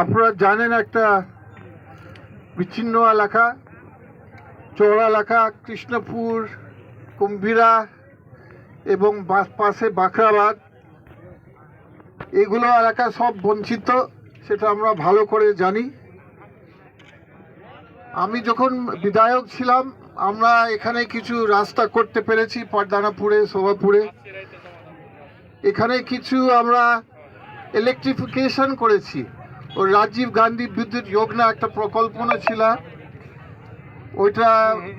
আপনারা জানেন একটা বিচ্ছিন্ন এলাকা চৌড়া এলাকা কৃষ্ণপুর, কুম্ভীরা এবং পাশে বাখরাবাদ এগুলো এলাকা সব বঞ্চিত, সেটা আমরা ভালো করে জানি। আমি যখন বিধায়ক ছিলাম, আমরা এখানে কিছু রাস্তা করতে পেরেছি পর্দানাপুরে শোভাপুরে। এখানে কিছু আমরা ইলেকট্রিফিকেশন করেছি। ও রাজীব গান্ধী বিদ্যুৎ যোজনা একটা প্রকল্পনা ছিল। ওইটা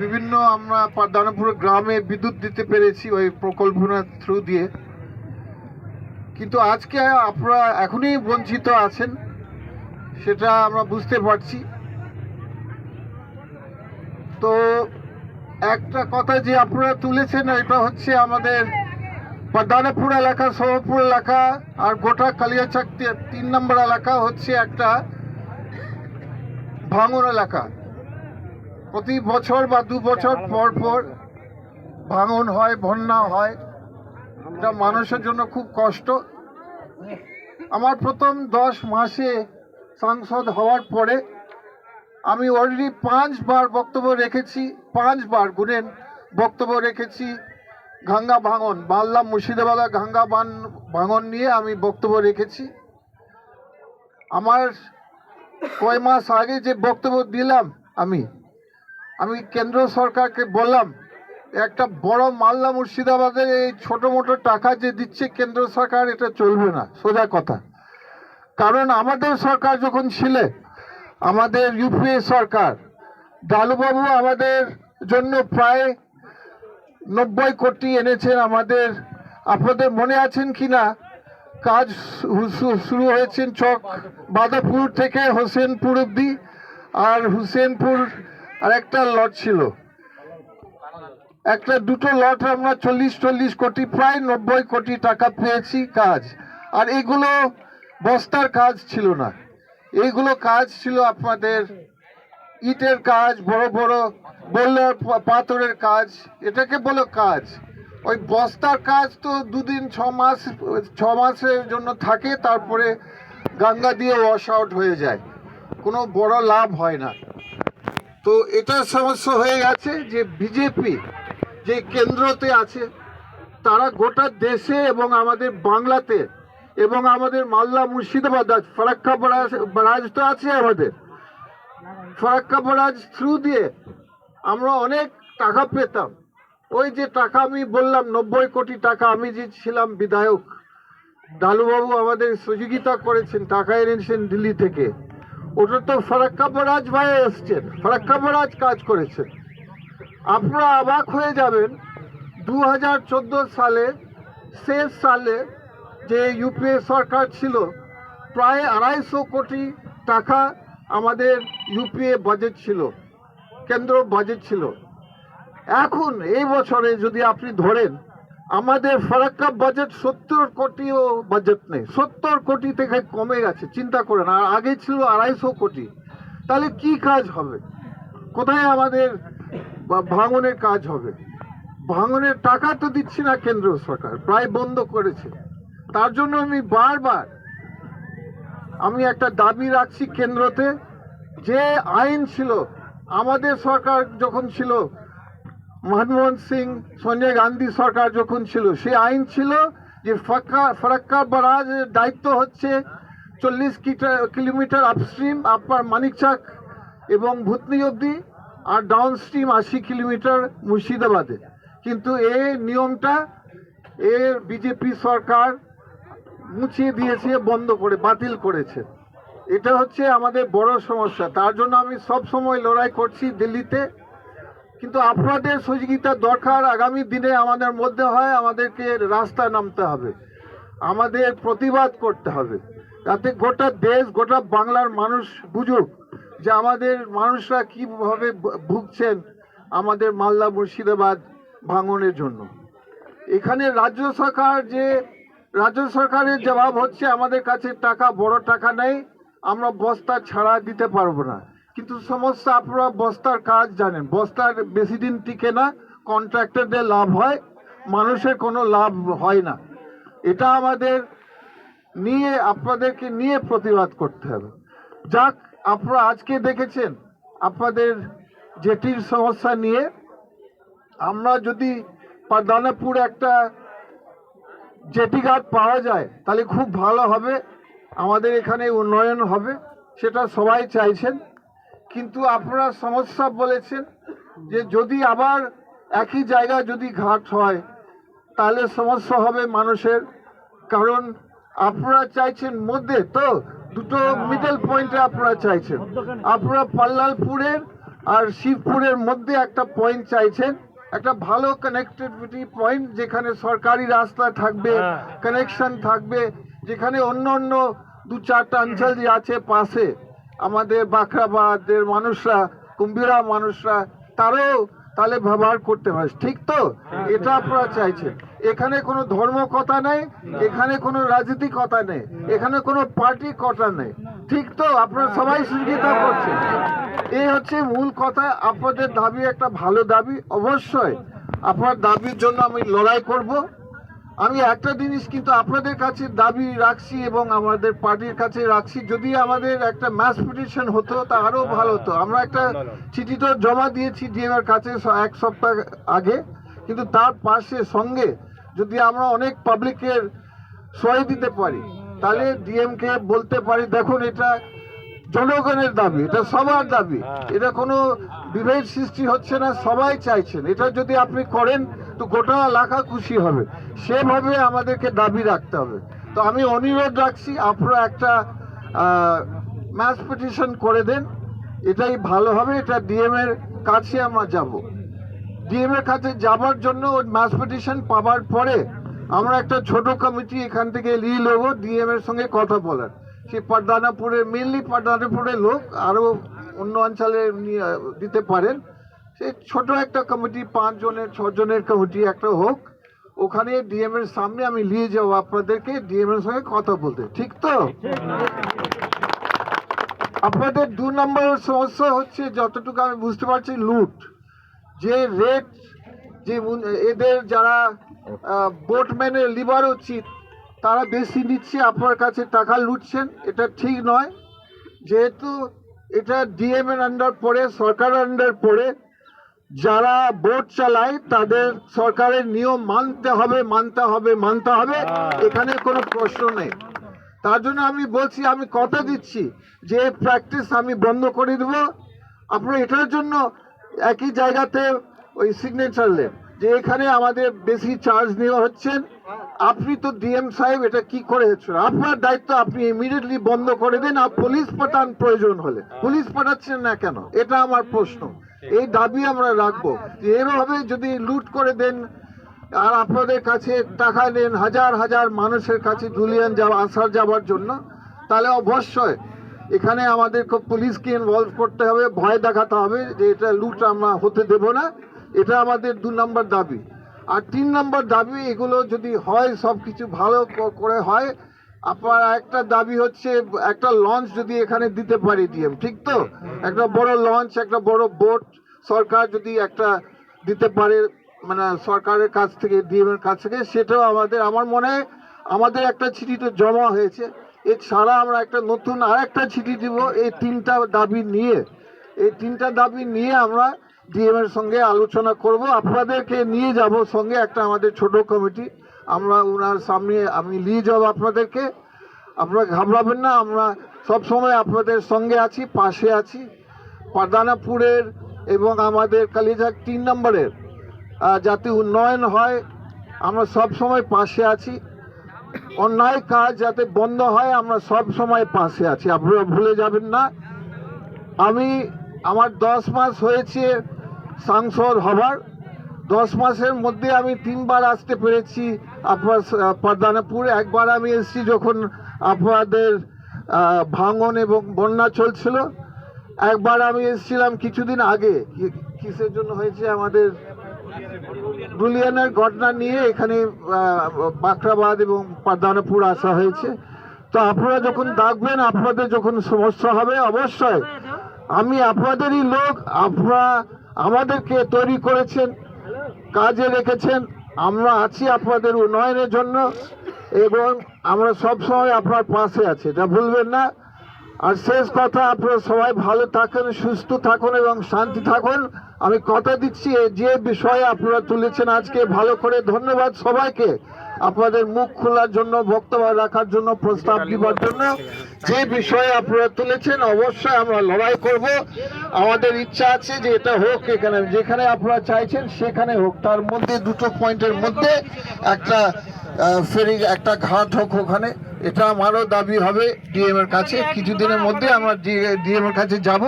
বিভিন্ন আমরা দানাপুর গ্রামে বিদ্যুৎ দিতে পেরেছি ওই প্রকল্পনার থ্রু দিয়ে। কিন্তু আজকে আপনারা এখনই বঞ্চিত আছেন, সেটা আমরা বুঝতে পারছি। তো একটা কথা যে আপনারা তুলেছেন এটা হচ্ছে আমাদের পদ্মানাপুর এলাকা সোমপুর এলাকা আর গোটা কালিয়াচাক তিন নম্বর এলাকা হচ্ছে একটা ভাঙন এলাকা। প্রতি বছর বা দু বছর পর পর ভাঙন হয়, বন্যা হয়। এটা মানুষের জন্য খুব কষ্ট। আমার প্রথম দশ মাসে সাংসদ হওয়ার পরে আমি অলরেডি পাঁচবার বক্তব্য রেখেছি, পাঁচবার গুনেন বক্তব্য রেখেছি। গঙ্গা ভাঙন মালদা মুর্শিদাবাদ গঙ্গা বান, ভাঙন নিয়ে আমি বক্তব্য রেখেছি। আমার কয় মাস আগে যে বক্তব্য দিলাম আমি আমি কেন্দ্র সরকারকে বললাম, একটা বড় মালদা মুর্শিদাবাদের এই ছোট মোটো টাকা যে দিচ্ছে কেন্দ্র সরকার, এটা চলবে না, সোজা কথা। কারণ আমাদের সরকার যখন ছিল, আমাদের ইউপিএ সরকার, ডালুবাবু আমাদের জন্য প্রায় নব্বই কোটি এনেছেন আমাদের। আপনাদের মনে আছেন কি না কাজ শুরু হয়েছেন চক বাদাপুর থেকে হোসেনপুর অব্দি আর হুসেনপুর আর একটা লট ছিল। একটা দুটো লট আমরা চল্লিশ চল্লিশ কোটি, প্রায় নব্বই কোটি টাকা পেয়েছি কাজ। আর এগুলো বস্তার কাজ ছিল না। এইগুলো কাজ ছিল আপনাদের ইটের কাজ, বড় বড় বললার পাথরের কাজ, এটাকে বলো কাজ। ওই বস্তার কাজ তো দুদিন, ছ মাস, ছ মাসের জন্য থাকে, তারপরে গঙ্গা দিয়ে ওয়াশ আউট হয়ে যায়। কোনো বড় লাভ হয় না। তো এটা সমস্যা হয়ে গেছে যে বিজেপি যে কেন্দ্রতে আছে, তারা গোটা দেশে এবং আমাদের বাংলাতে এবং আমাদের মালদা মুর্শিদাবাদ ফারাক্কা বরাজ তো আছে আমাদের। ফারাক্কা বরাজ থ্রু দিয়ে আমরা অনেক টাকা পেতাম। ওই যে টাকা আমি বললাম, নব্বই কোটি টাকা আমি যে ছিলাম বিধায়ক, ডালুবাবু আমাদের সহযোগিতা করেছেন, টাকা এনেছেন দিল্লি থেকে। ওটা তো ফারাক্কা বরাজ ভাই এসছেন, ফারাক্কা বরাজ কাজ করেছেন। আপনারা অবাক হয়ে যাবেন দু হাজার চোদ্দ সালে, শেষ সালে যে ইউপিএ সরকার ছিল, প্রায় আড়াইশো কোটি টাকা আমাদের ইউপিএ বাজেট ছিল, কেন্দ্র বাজেট ছিল। এখন এই বছরে যদি আপনি ধরেন, আমাদের ফারাক্কা বাজেট সত্তর কোটিও বাজেট নেই। সত্তর কোটি থেকে কমে গেছে, চিন্তা করেন, আর আগে ছিল আড়াইশো কোটি। তাহলে কি কাজ হবে? কোথায় আমাদের ভাঙনের কাজ হবে? ভাঙনের টাকা তো দিচ্ছে না কেন্দ্র সরকার, প্রায় বন্ধ করেছে। তার জন্য আমি বারবার আমি একটা দাবি রাখছি কেন্দ্রতে, যে আইন ছিল, আমাদের সরকার যখন ছিল, মনমোহন সিং, সঞ্জয় গান্ধী সরকার যখন ছিল, সে আইন ছিল যে ফাক্কা ফারাক্কা বারাজের দায়িত্ব হচ্ছে চল্লিশ কিলোমিটার আপস্ট্রিম আপার মানিকচাক এবং ভূতনি অবধি, আর ডাউন স্ট্রিম আশি কিলোমিটার মুর্শিদাবাদে। কিন্তু এই নিয়মটা এর বিজেপি সরকার মুছিয়ে দিয়েছে, বন্ধ করে, বাতিল করেছে। এটা হচ্ছে আমাদের বড় সমস্যা। তার জন্য আমি সব সময় লড়াই করছি দিল্লিতে। কিন্তু আপনাদের সহযোগিতা দরকার। আগামী দিনে আমাদের মধ্যে হয়, আমাদেরকে রাস্তা নামতে হবে। আমাদের প্রতিবাদ করতে হবে। যাতে গোটা দেশ, গোটা বাংলার মানুষ বুঝুক যে আমাদের মানুষরা কীভাবে ভুগছেন আমাদের মালদা মুর্শিদাবাদ ভাঙনের জন্য। এখানে রাজ্য সরকার যে রাজ্য সরকারের জবাব হচ্ছে, আমাদের কাছে টাকা, বড় টাকা নেই, আমরা বস্তা ছাড়া দিতে পারব না। কিন্তু সমস্যা, আপনারা বস্তার কাজ জানেন, বস্তার বেশি দিন টিকে না, কন্ট্রাক্টরদের লাভ হয়, মানুষের কোনো লাভ হয় না। এটা আমাদের নিয়ে, আপনাদেরকে নিয়ে প্রতিবাদ করতে হবে। যাক, আপনারা আজকে দেখেছেন, আপনাদের জেটির সমস্যা নিয়ে, আমরা যদি দানাপুর একটা জেটি ঘাট পাওয়া যায় তাহলে খুব ভালো হবে। আমাদের এখানে উন্নয়ন হবে সেটা সবাই চাইছেন। কিন্তু আপনারা সমস্যা বলেছেন যে যদি আবার একই জায়গায় যদি ঘাট হয় তাহলে সমস্যা হবে মানুষের। কারণ আপনারা চাইছেন মধ্যে তো দুটো মিডল পয়েন্টে আপনারা চাইছেন। আপনারা পাল্লালপুরের আর শিবপুরের মধ্যে একটা পয়েন্ট চাইছেন। একটা ভালো কানেক্টিভিটি পয়েন্ট যেখানে সরকারি রাস্তা থাকবে কানেকশন থাকবে যেখানে অন্য অন্য দু চারটা অঞ্চল যে আছে পাশে। আমাদের বাখরাবাদের মানুষরা কুম্ভীরা মানুষরা তারাও তাহলে ব্যবহার করতে পারে ঠিক তো? এটা আপনারা চাইছেন। এখানে কোনো ধর্ম কথা নেই এখানে কোনো রাজনীতি কথা নেই এখানে কোনো পার্টি কথা নেই। ঠিক তো আপনারা সবাই সহযোগিতা করছেন। এই হচ্ছে মূল কথা আপনাদের দাবি একটা ভালো দাবি। অবশ্যই আপনার দাবির জন্য আমি লড়াই করব। আমি একটা জিনিস কিন্তু আপনাদের কাছে দাবি রাখছি এবং আমাদের পার্টির কাছে রাখছি যদি আমাদের একটা ম্যাস পিটিশন হতো তা আরও ভালো হতো। আমরা একটা চিঠি তো জমা দিয়েছি ডিএম এর কাছে এক সপ্তাহ আগে কিন্তু তার পাশে সঙ্গে যদি আমরা অনেক পাবলিকের সহায় দিতে পারি তাহলে ডিএম কে বলতে পারি দেখুন এটা জনগণের দাবি এটা সবার দাবি। এটা কোনো বিভেদ সৃষ্টি হচ্ছে না সবাই চাইছেন। এটা যদি আপনি করেন তো গোটা এলাকা খুশি হবে। সেভাবে আমাদেরকে দাবি রাখতে হবে। তো আমি অনুরোধ রাখছি আপনারা একটা ম্যাচ পিটিশন করে দেন। এটাই ভালো হবে এটা ডিএম এর কাছে আমরা যাব। ডিএম এর কাছে যাবার জন্য ওই ম্যাচ পিটিশন পাওয়ার পরে আমরা একটা ছোট কমিটি এখান থেকে নিয়ে নেব, ডিএম এর সঙ্গে কথা বলার। সে পাটদানাপুরের মেনলি পাটদানাপুরের লোক, আরও অন্য অঞ্চলে দিতে পারেন। সে ছোট একটা কমিটি পাঁচ জনের ছ জনের কমিটি একটা হোক, ওখানে ডিএম এর সামনে আমি নিয়ে যাব আপনাদেরকে, ডিএম এর সঙ্গে কথা বলতে। ঠিক তো? আপনাদের দু নম্বর সমস্যা হচ্ছে, যতটুকু আমি বুঝতে পারছি, লুট। যে রেট, যে এদের যারা বোটম্যানের লিভার উচিত তারা বেশি নিচ্ছে আপনার কাছে টাকা লুটছেন এটা ঠিক নয়। যেহেতু এটা ডিএম এর আন্ডার পড়ে সরকারের আন্ডার পড়ে যারা বোট চালায় তাদের সরকারের নিয়ম মানতে হবে মানতে হবে মানতে হবে। এখানে কোনো প্রশ্ন নেই। তার জন্য আমি বলছি আমি কথা দিচ্ছি যে প্র্যাকটিস আমি বন্ধ করে দেবো। আপনারা এটার জন্য একই জায়গাতে ওই সিগনেচার নেন যে এখানে আমাদের বেশি চার্জ নেওয়া হচ্ছেন আপনি তো ডিএম সাহেব এটা কি করে হচ্ছেন? আপনার দায়িত্ব আপনি ইমিডিয়েটলি বন্ধ করে দেন আর পুলিশ পাঠান প্রয়োজন হলে। পুলিশ পাঠাচ্ছেন না কেন? এটা আমার প্রশ্ন। এই দাবি আমরা রাখব। এভাবে যদি লুট করে দেন, আর আপনাদের কাছে টাকা নেন, হাজার হাজার মানুষের কাছে দুলিয়ান যাওয়া, আসার যাওয়ার জন্য, তাহলে অবশ্যই এখানে আমাদের খুব পুলিশকে ইনভলভ করতে হবে, ভয় দেখাতে হবে যে এটা লুট আমরা হতে দেব না। এটা আমাদের দু নম্বর দাবি। আর তিন নম্বর দাবি, এগুলো যদি হয় সব কিছু ভালো করে হয় আপনার একটা দাবি হচ্ছে, একটা লঞ্চ যদি এখানে দিতে পারি ডিএম, ঠিক তো? একটা বড় লঞ্চ, একটা বড় বোট সরকার যদি একটা দিতে পারে মানে সরকারের কাছ থেকে ডিএম এর কাছ থেকে, সেটাও আমাদের, আমার মনে হয় আমাদের একটা চিঠি তো জমা হয়েছে। এছাড়া আমরা একটা নতুন আর একটা চিঠি দিব, এই তিনটা দাবি নিয়ে। এই তিনটা দাবি নিয়ে আমরা ডিএম এর সঙ্গে আলোচনা করব। আপনাদেরকে নিয়ে যাব সঙ্গে একটা আমাদের ছোট কমিটি। আমরা ওনার সামনে, আমি নিয়ে যাব আপনাদেরকে। আপনারা ঘাবড়াবেন না, আমরা সব সময় আপনাদের সঙ্গে আছি, পাশে আছি। পাদানাপুরের এবং আমাদের কালিঝাক তিন নম্বরের যাতে উন্নয়ন হয়, আমরা সব সময় পাশে আছি। অন্যায় কাজ যাতে বন্ধ হয়, আমরা সব সময় পাশে আছি। আপনারা ভুলে যাবেন না। আমি, আমার দশ মাস হয়েছে সাংসদ হবার। দশ মাসের মধ্যে আমি তিনবার আসতে পেরেছি আপনার পর্দানাপুর একবার আমি এসেছি যখন আপনাদের ভাঙন এবং বন্যা চলছিল। একবার আমি এসেছিলাম কিছুদিন আগে। কিসের জন্য হয়েছে আমাদের? ব্রুলিয়ানের ঘটনা নিয়ে এখানে আহ, বাকরাবাদ এবং পাদানাপুর আসা হয়েছে। তো আপনারা যখন ডাকবেন আপনাদের যখন সমস্যা হবে অবশ্যই আমি আপনাদেরই লোক। আপনারা আমাদেরকে তৈরি করেছেন, কাজে রেখেছেন। আমরা আছি আপনাদের উন্নয়নের জন্য এবং আমরা সব সময় আপনার পাশে আছি। এটা ভুলবেন না। আর শেষ কথা, আপনারা সবাই ভালো থাকুন, সুস্থ থাকুন এবং শান্তি থাকুন। আমি কথা দিচ্ছি, যে বিষয়ে আপনারা তুলেছেন আজকে, ভালো করে ধন্যবাদ সবাইকে। আপনাদের মুখ খোলার জন্য, বক্তব্য রাখার জন্য, প্রস্তাব দিবার জন্য যে বিষয়ে আপনারা তুলেছেন, অবশ্যই আমরা লড়াই করব। আমাদের ইচ্ছা আছে যে এটা হোক এখানে, যেখানে আপনারা চাইছেন সেখানে হোক। তার মধ্যে, দুটো পয়েন্টের মধ্যে একটা ফেরি, একটা ঘাট হোক ওখানে। এটা আমারও দাবি হবে ডিএম এর কাছে। কিছুদিনের মধ্যে আমরা ডিএম এর কাছে যাব,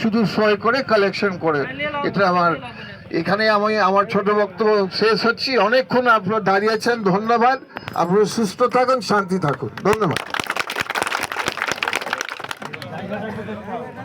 শুধু সই করে কালেকশন করে। এটা আমার এখানে আমি আমার ছোট বক্তব্য শেষ হচ্ছি। অনেকক্ষণ আপনারা দাঁড়িয়েছেন ধন্যবাদ। আপনারা সুস্থ থাকুন, শান্তি থাকুন। ধন্যবাদ।